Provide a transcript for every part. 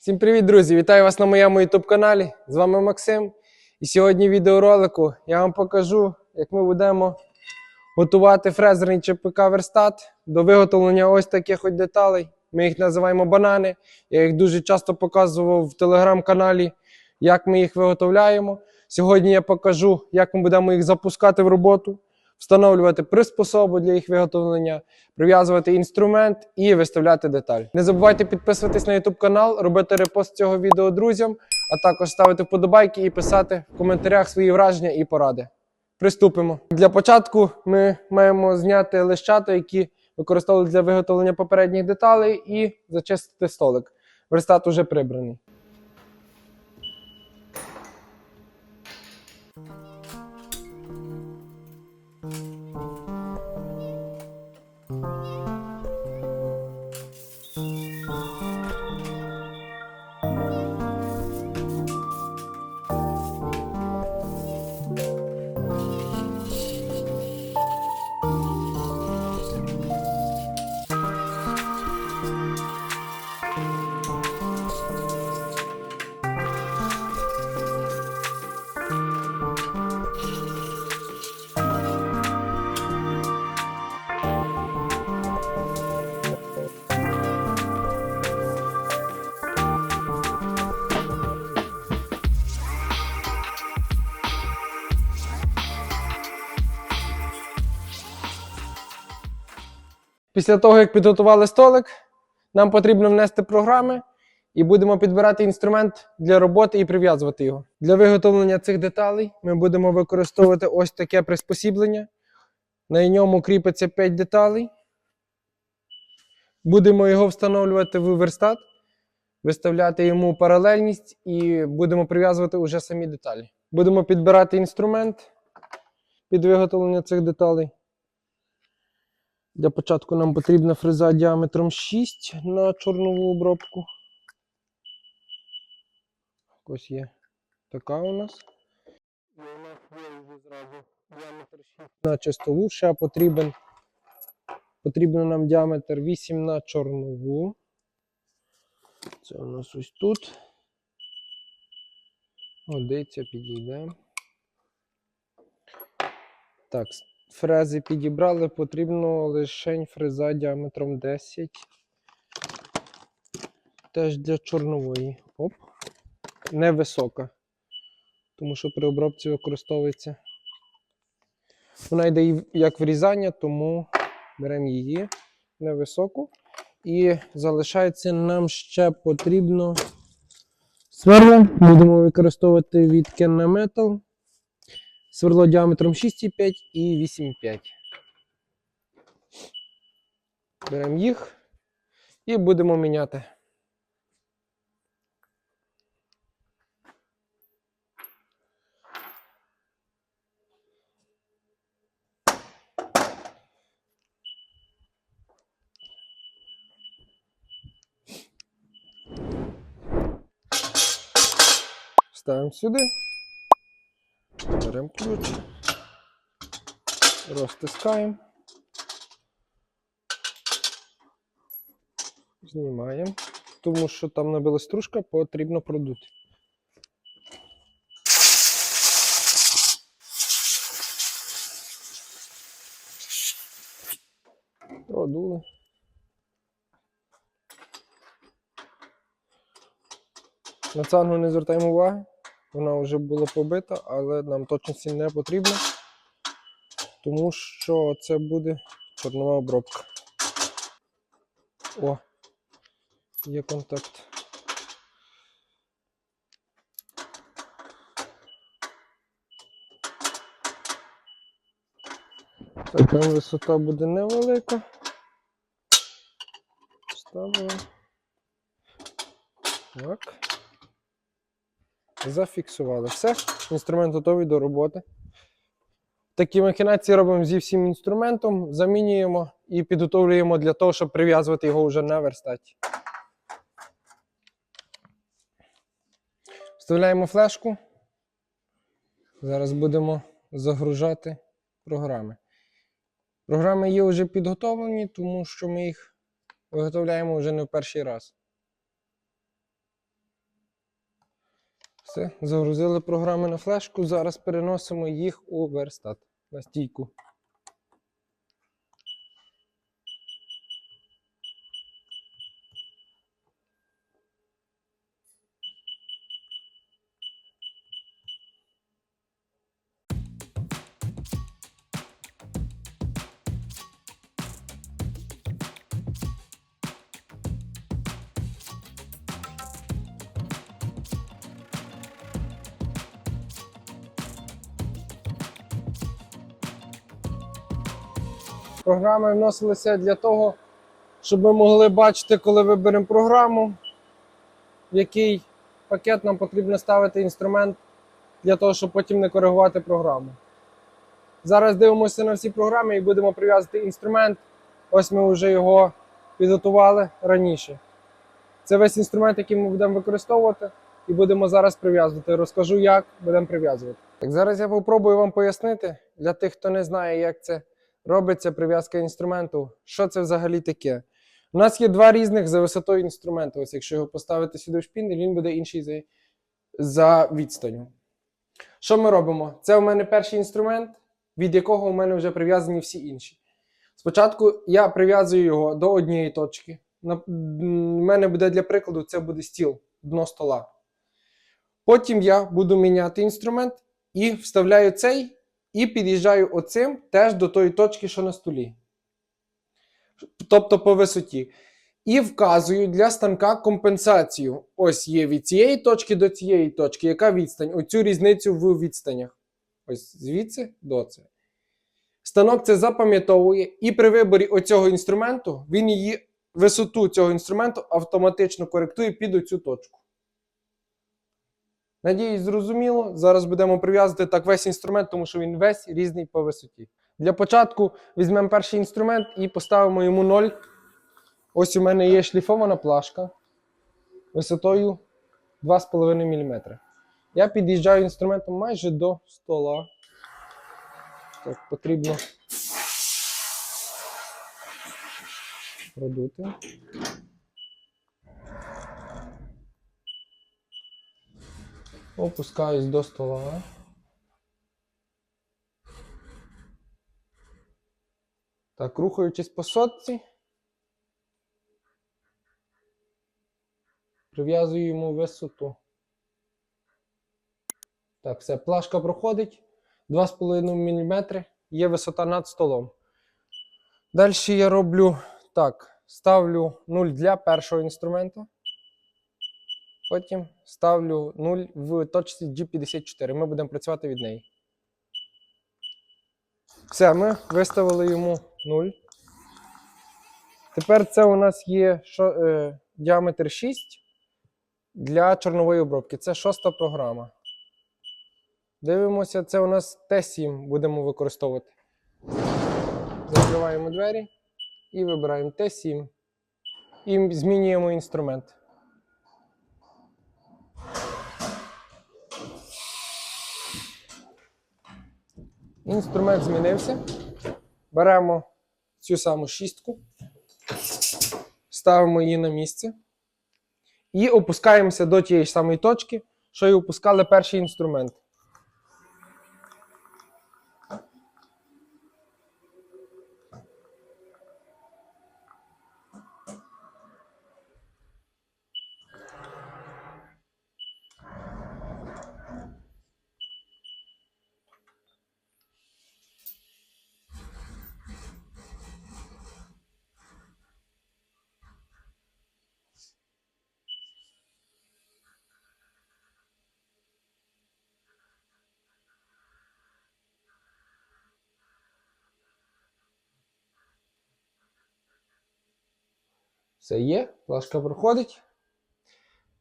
Всім привіт, друзі! Вітаю вас на моєму YouTube каналі. З вами Максим. І сьогодні в відеоролику я вам покажу, як ми будемо готувати фрезерний ЧПК верстат до виготовлення ось таких от деталей. Ми їх називаємо банани. Я їх дуже часто показував в телеграм-каналі, як ми їх виготовляємо. Сьогодні я покажу, як ми будемо їх запускати в роботу, встановлювати приспособу для їх виготовлення, прив'язувати інструмент і виставляти деталь. Не забувайте підписуватись на YouTube канал, робити репост цього відео друзям, а також ставити вподобайки і писати в коментарях свої враження і поради. Приступимо. Для початку ми маємо зняти лищата, які використовували для виготовлення попередніх деталей, і зачистити столик. Верстат уже прибраний. Після того, як підготували столик, нам потрібно внести програми і будемо підбирати інструмент для роботи і прив'язувати його. Для виготовлення цих деталей ми будемо використовувати ось таке приспосіблення. На ньому кріпиться 5 деталей. Будемо його встановлювати в верстат, виставляти йому паралельність і будемо прив'язувати уже самі деталі. Будемо підбирати інструмент під виготовлення цих деталей. Для початку нам потрібна фреза діаметром 6 на чорнову обробку. Ось є така у нас. І у нас є вже зразу діаметр 6 на чистову, ще потрібен. Потрібен нам діаметр 8 на чорнову. Це у нас ось тут. Годиться, підійде. Так, фрези підібрали, потрібно лише фреза діаметром 10. Теж для чорнової. Оп. Невисока. Тому що при обробці використовується. Вона йде як врізання, тому беремо її невисоку. І залишається нам ще потрібно сверло. Будемо використовувати від Kenna Metal. Сверло діаметром 6,5 і 8,5. Беремо їх і будемо міняти. Ставимо сюди. Беремо ключ, розтискаємо, знімаємо, тому що там набила стружка, потрібно продути. Продули. На цангу не звертаємо уваги. Вона вже була побита, але нам точності не потрібно, тому що це буде чорнова обробка. О, є контакт. Така висота буде невелика. Ставимо. Так. Зафіксували. Все, інструмент готовий до роботи. Такі махінації робимо зі всім інструментом, замінюємо і підготовлюємо для того, щоб прив'язувати його вже на верстаті. Вставляємо флешку. Зараз будемо загружати програми. Програми є вже підготовлені, тому що ми їх виготовляємо вже не в перший раз. Все, загрузили програми на флешку. Зараз переносимо їх у верстат на стійку. Програми вносилися для того, щоб ми могли бачити, коли виберемо програму, в який пакет нам потрібно ставити інструмент для того, щоб потім не коригувати програму. Зараз дивимося на всі програми і будемо прив'язати інструмент. Ось ми вже його підготували раніше. Це весь інструмент, який ми будемо використовувати, і будемо зараз прив'язувати. Розкажу, як будемо прив'язувати. Так, зараз я попробую вам пояснити для тих, хто не знає, як це робиться прив'язка інструменту. Що це взагалі таке? У нас є два різних за висотою інструменту. Ось якщо його поставити сюди в шпіндель, він буде інший за, за відстанню. Що ми робимо? Це у мене перший інструмент, від якого у мене вже прив'язані всі інші. Спочатку я прив'язую його до однієї точки. У мене буде для прикладу, це буде стіл, дно стола. Потім я буду міняти інструмент і вставляю цей, і під'їжджаю оцим теж до тої точки, що на столі. Тобто по висоті. І вказую для станка компенсацію. Ось є від цієї точки до цієї точки. Яка відстань? Оцю різницю в відстанях. Ось звідси до це. Станок це запам'ятовує, і при виборі оцього інструменту він її висоту цього інструменту автоматично коректує під оцю точку. Надіюсь, зрозуміло. Зараз будемо прив'язувати так весь інструмент, тому що він весь різний по висоті. Для початку візьмемо перший інструмент і поставимо йому 0. Ось у мене є шліфована плашка висотою 2,5 мм. Я під'їжджаю інструментом майже до стола. Так, потрібно продути. Опускаюсь до стола. Так, рухаючись по сотці. Прив'язую йому висоту. Так, все, плашка проходить. 2,5 мм є висота над столом. Далі я роблю так: ставлю 0 для першого інструмента. Потім ставлю 0 в точці G54. Ми будемо працювати від неї. Все, ми виставили йому 0. Тепер це у нас є шо, е, діаметр 6 для чорнової обробки. Це шоста програма. Дивимося, це у нас Т7 будемо використовувати. Закриваємо двері і вибираємо Т7. І змінюємо інструмент. Інструмент змінився. Беремо цю саму шістку, ставимо її на місце і опускаємося до тієї ж самої точки, що і опускали перший інструмент. Все є, плашка проходить.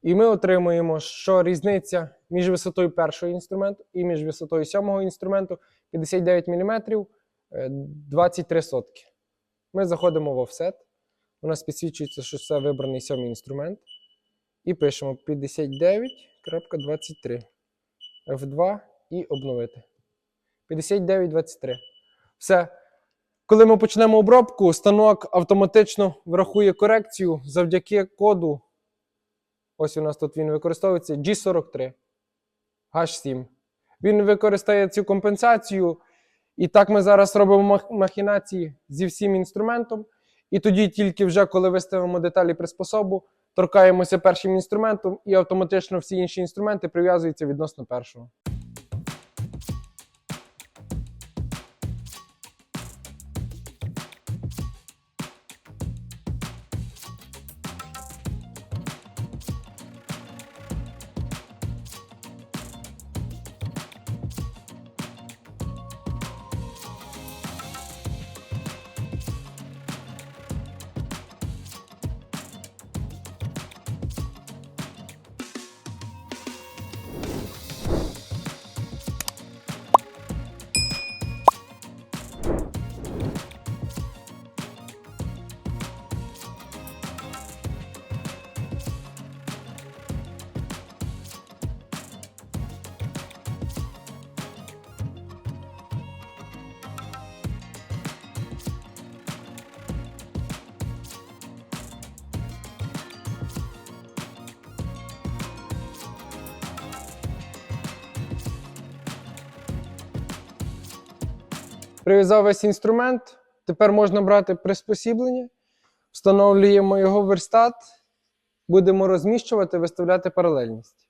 І ми отримуємо, що різниця між висотою першого інструменту і між висотою сьомого інструменту 59 мм 23 сотки. Ми заходимо в офсет. У нас підсвічується, що це вибраний сьомий інструмент. І пишемо 59.23 F2 і обновити. 59.23. Все. Коли ми почнемо обробку, станок автоматично врахує корекцію завдяки коду. Ось у нас тут він використовується G43. H7. Він використає цю компенсацію. І так ми зараз робимо махінації зі всім інструментом. І тоді, тільки вже коли виставимо деталі приспособу, торкаємося першим інструментом, і автоматично всі інші інструменти прив'язуються відносно першого. Прив'язав весь інструмент. Тепер можна брати приспосіблення, встановлюємо його в верстат, будемо розміщувати, виставляти паралельність.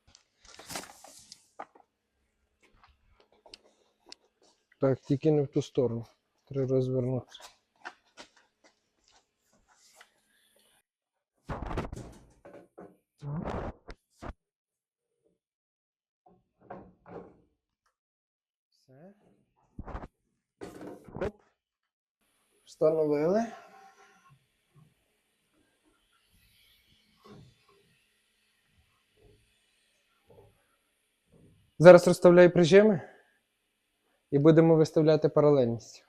Так, тільки не в ту сторону. Треба розвернутися. Все. Оп. Встановили. Зараз розставляю прижими і будемо виставляти паралельність.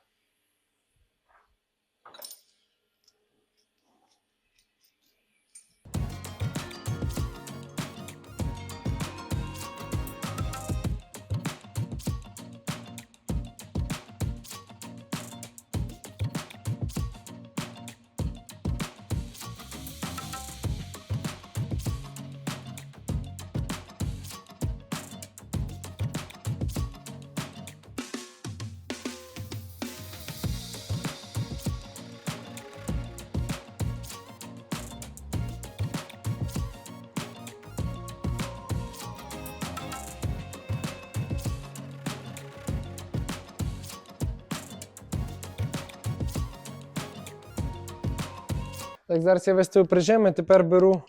Так, зараз я виставив прижими, тепер беру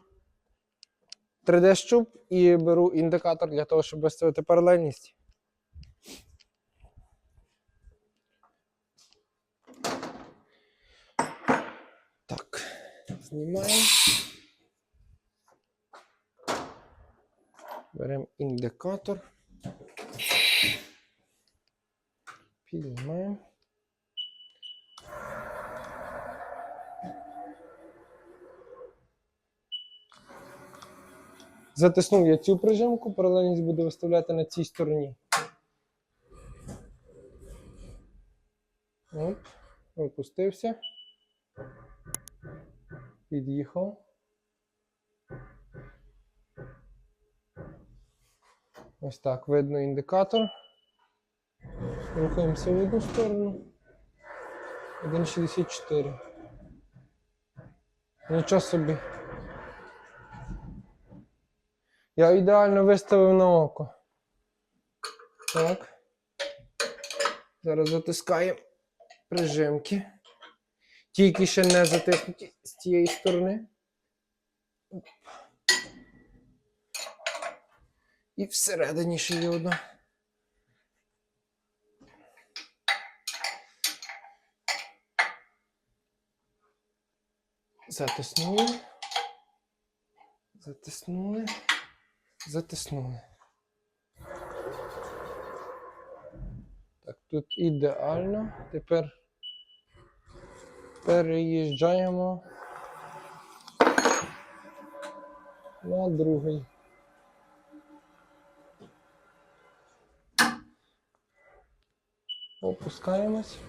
3D-щуп і беру індикатор для того, щоб виставити паралельність. Так, знімаємо. Беремо індикатор. Піднімаємо. Затиснув я цю прижимку, паралельність буду виставляти на цій стороні. Оп, опустився. Під'їхав. Ось так видно індикатор. Рухаємося в одну сторону. 1,64. Нічого собі. Я ідеально виставив на око. Так. Зараз затискаємо прижимки. Тільки ще не затиснуті з цієї сторони. І всередині ще є одна. Затиснули. Затиснули. Затиснули. Так, тут ідеально. Тепер переїжджаємо на другий. Опускаємось.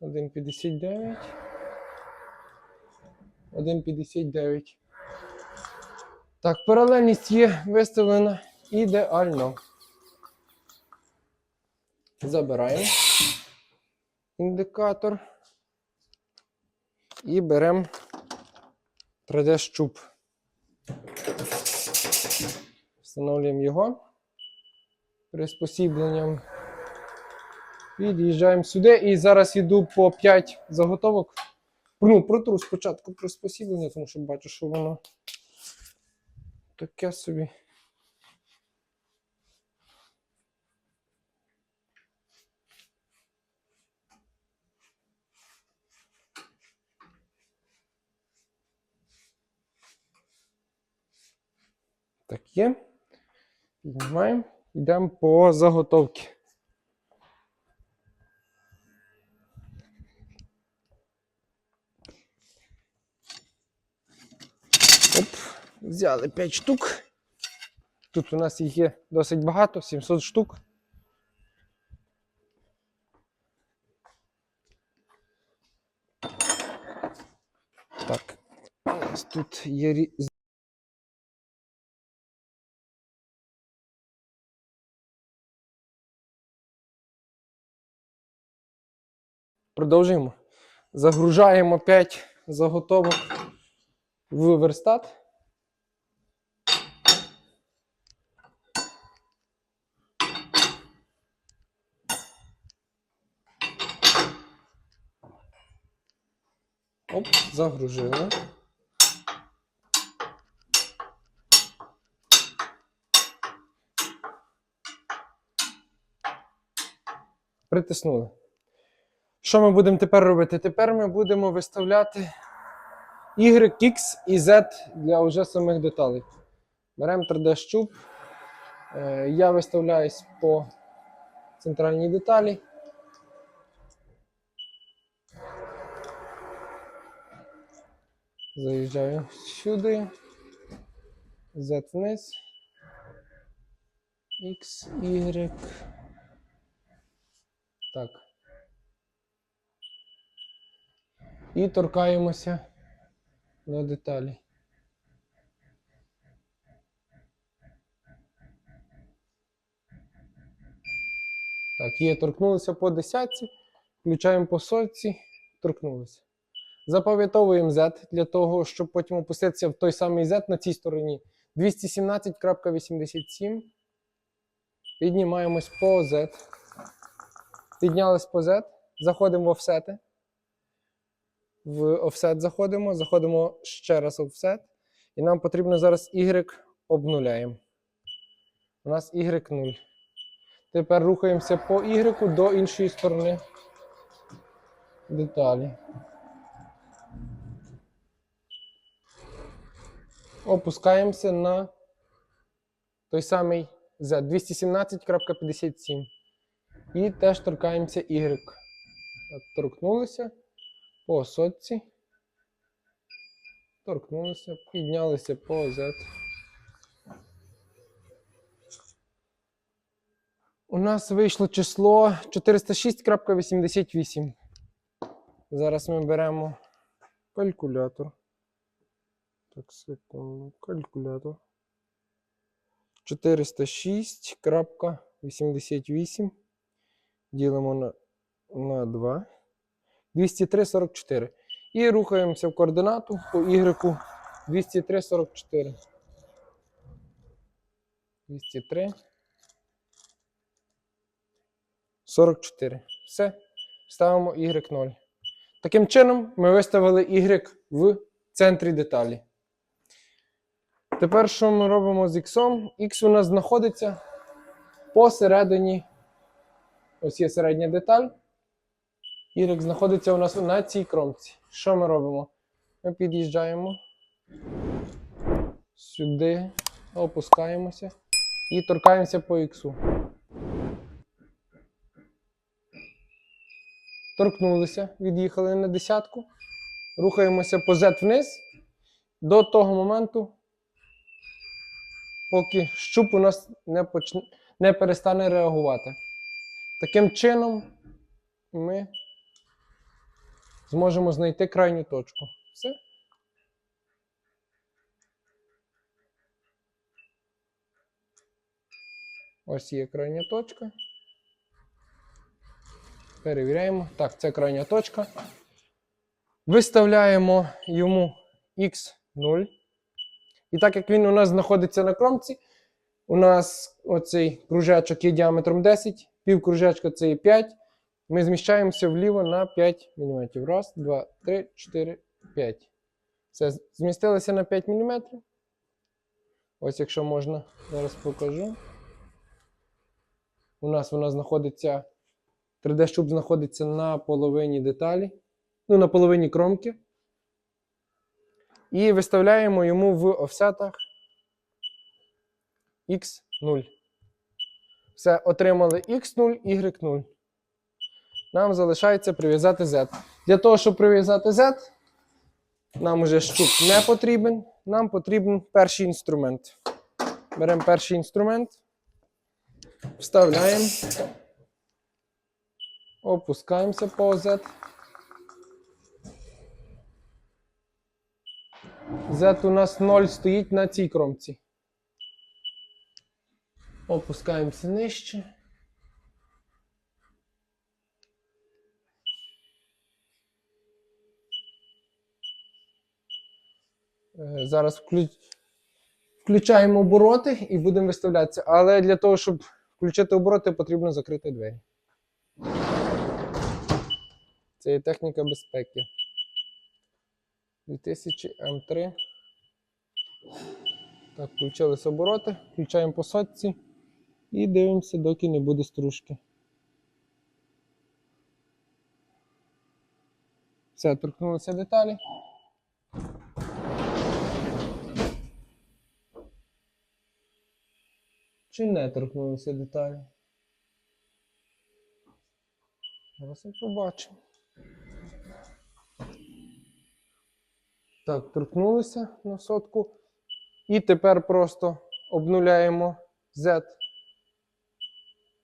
Один п'ятдесят дев'ять. 1,59. Так, паралельність є виставлена ідеально. Забираємо індикатор і беремо 3D-щуп. Встановлюємо його приспосібленням. Під'їжджаємо сюди і зараз йду по 5 заготовок. Ну, протру спочатку про приспосіблення, тому що бачу, що воно таке собі. Так є. Піднімаємо. Йдемо по заготовці. Оп, взяли 5 штук. Тут у нас їх є досить багато, 700 штук. Так, у нас тут є Продовжуємо. Загружаємо 5 заготовок в верстат. Оп, загружили. Притиснули. Що ми будемо тепер робити? Тепер ми будемо виставляти Y, X і Z для вже самих деталей. Беремо 3D-щуп. Е, Я виставляюсь по центральній деталі. Заїжджаю сюди. Z вниз. X, Y. Так. І торкаємося до деталі. Так, є, торкнулися по десятці, включаємо по сотці, торкнулися. Запам'ятовуємо Z для того, щоб потім опуститися в той самий Z на цій стороні. 217.87. Піднімаємось по Z. Піднялись по Z. Заходимо в офсети. В офсет заходимо, заходимо ще раз в офсет. І нам потрібно зараз Y обнуляємо. У нас Y 0. Тепер рухаємося по Y до іншої сторони деталі. Опускаємося на той самий Z 217.57. І теж торкаємося Y. Так, торкнулися по сотці. Торкнулися, піднялися по Z. У нас вийшло число 406.88. Зараз ми беремо калькулятор. Так, секунду, калькулятор. 406.88. Ділимо на, на 2. 203,44. І рухаємося в координату по Y 203,44. 203. 44. Все. Ставимо Y 0. Таким чином, ми виставили Y в центрі деталі. Тепер що ми робимо з X? X у нас знаходиться посередині. Ось є середня деталь. Y знаходиться у нас на цій кромці. Що ми робимо? Ми під'їжджаємо сюди, опускаємося і торкаємося по X. Торкнулися, від'їхали на десятку. Рухаємося по Z вниз до того моменту, поки щуп у нас не, почне, не перестане реагувати. Таким чином ми зможемо знайти крайню точку. Все. Ось є крайня точка. Перевіряємо. Так, це крайня точка. Виставляємо йому X0. І так як він у нас знаходиться на кромці, у нас оцей кружечок є діаметром 10, пів кружечка це є 5. Ми зміщаємося вліво на 5 мм. Раз, два, три, чотири, 5. Все, змістилося на 5 мм. Ось, якщо можна, зараз покажу. У нас вона знаходиться. 3D-щуп знаходиться на половині деталі. Ну, на половині кромки. І виставляємо йому в офсетах X0. Все, отримали X0, Y0. Нам залишається прив'язати Z. Для того, щоб прив'язати Z, нам уже щуп не потрібен. Нам потрібен перший інструмент. Беремо перший інструмент, вставляємо, опускаємося по Z. Z у нас 0 стоїть на цій кромці. Опускаємося нижче. Е, Зараз вклю- включаємо обороти і будемо виставлятися. Але для того, щоб включити обороти, потрібно закрити двері. Це є техніка безпеки. 2000 М3. Так, включились обороти, включаємо по сотці і дивимося, доки не буде стружки. Все, торкнулися деталі. Чи не торкнулися деталі? Зараз я побачимо. Так, торкнулися на сотку. І тепер просто обнуляємо Z.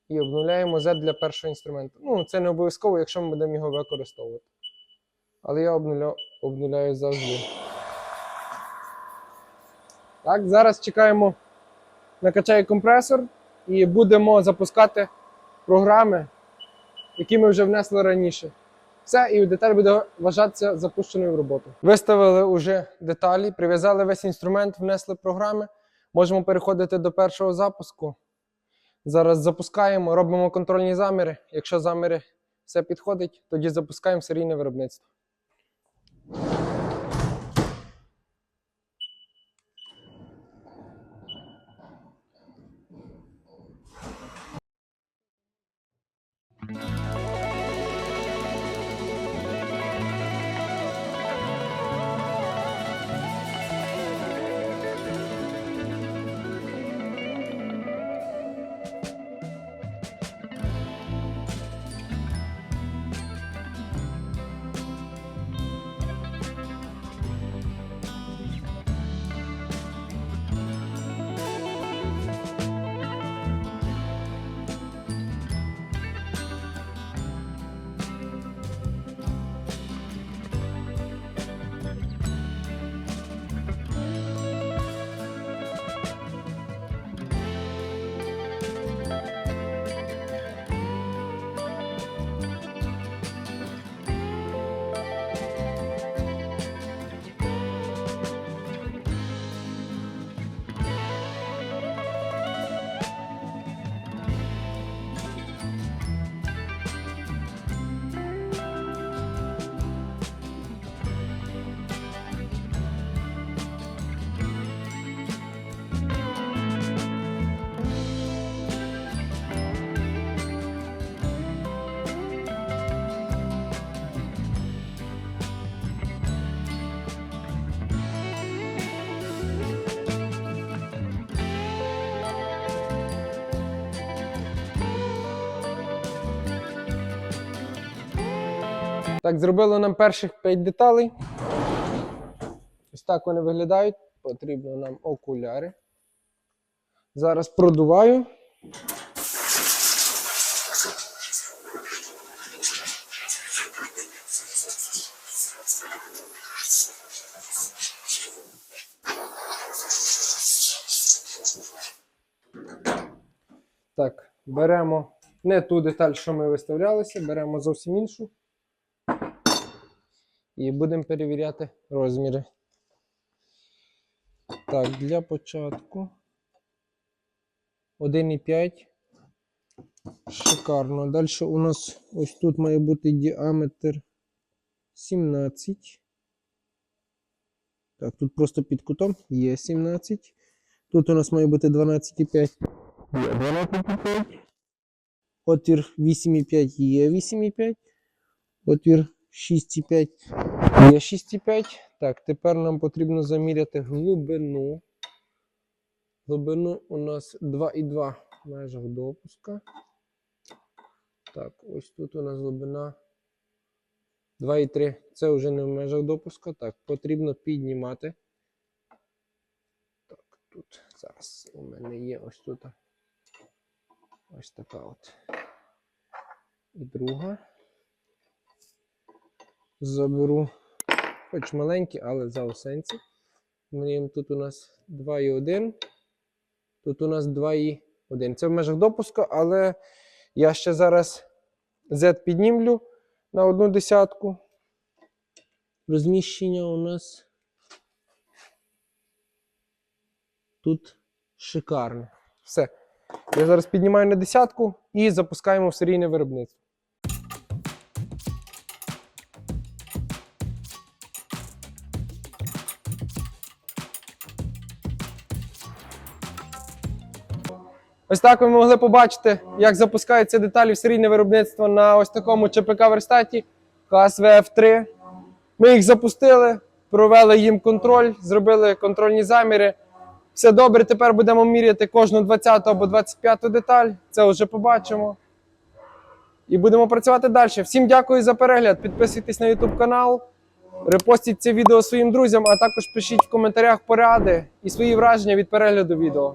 І обнуляємо Z для першого інструменту. Ну, це не обов'язково, якщо ми будемо його використовувати. Але я обнуля... обнуляю завжди. Так, зараз чекаємо, накачає компресор і будемо запускати програми, які ми вже внесли раніше. Все, і деталь буде вважатися запущеною в роботу. Виставили вже деталі, прив'язали весь інструмент, внесли програми. Можемо переходити до першого запуску. Зараз запускаємо, робимо контрольні заміри. Якщо заміри все підходить, тоді запускаємо серійне виробництво. Так, зробили нам перших 5 деталей. Ось так вони виглядають. Потрібно нам окуляри. Зараз продуваю. Так, беремо не ту деталь, що ми виставлялися, беремо зовсім іншу. І будемо перевіряти розміри. Так, для початку 1,5. Шикарно. Далі у нас ось тут має бути діаметр 17. Так, тут просто під кутом є 17. Тут у нас має бути 12,5. Є 12,5. Отвір 8,5 є 8,5. Отвір 6,5 є 6,5. Так, тепер нам потрібно заміряти глибину. Глибину у нас 2,2 в межах допуска. Так, ось тут у нас глибина 2,3. Це вже не в межах допуска. Так, потрібно піднімати. Так, тут зараз у мене є ось тут. Ось така от. І друга. Заберу, хоч маленькі, але за осенці. Тут у нас 2,1. Тут у нас 2,1. Це в межах допуска, але я ще зараз Z піднімлю на одну десятку. Розміщення у нас тут шикарне. Все. Я зараз піднімаю на десятку і запускаємо в серійне виробництво. Ось так ви могли побачити, як запускаються деталі в серійне виробництво на ось такому ЧПК верстаті КСВФ3. Ми їх запустили, провели їм контроль, зробили контрольні заміри. Все добре, тепер будемо міряти кожну 20 або 25 деталь. Це вже побачимо. І будемо працювати далі. Всім дякую за перегляд. Підписуйтесь на YouTube канал, репостіть це відео своїм друзям, а також пишіть в коментарях поради і свої враження від перегляду відео.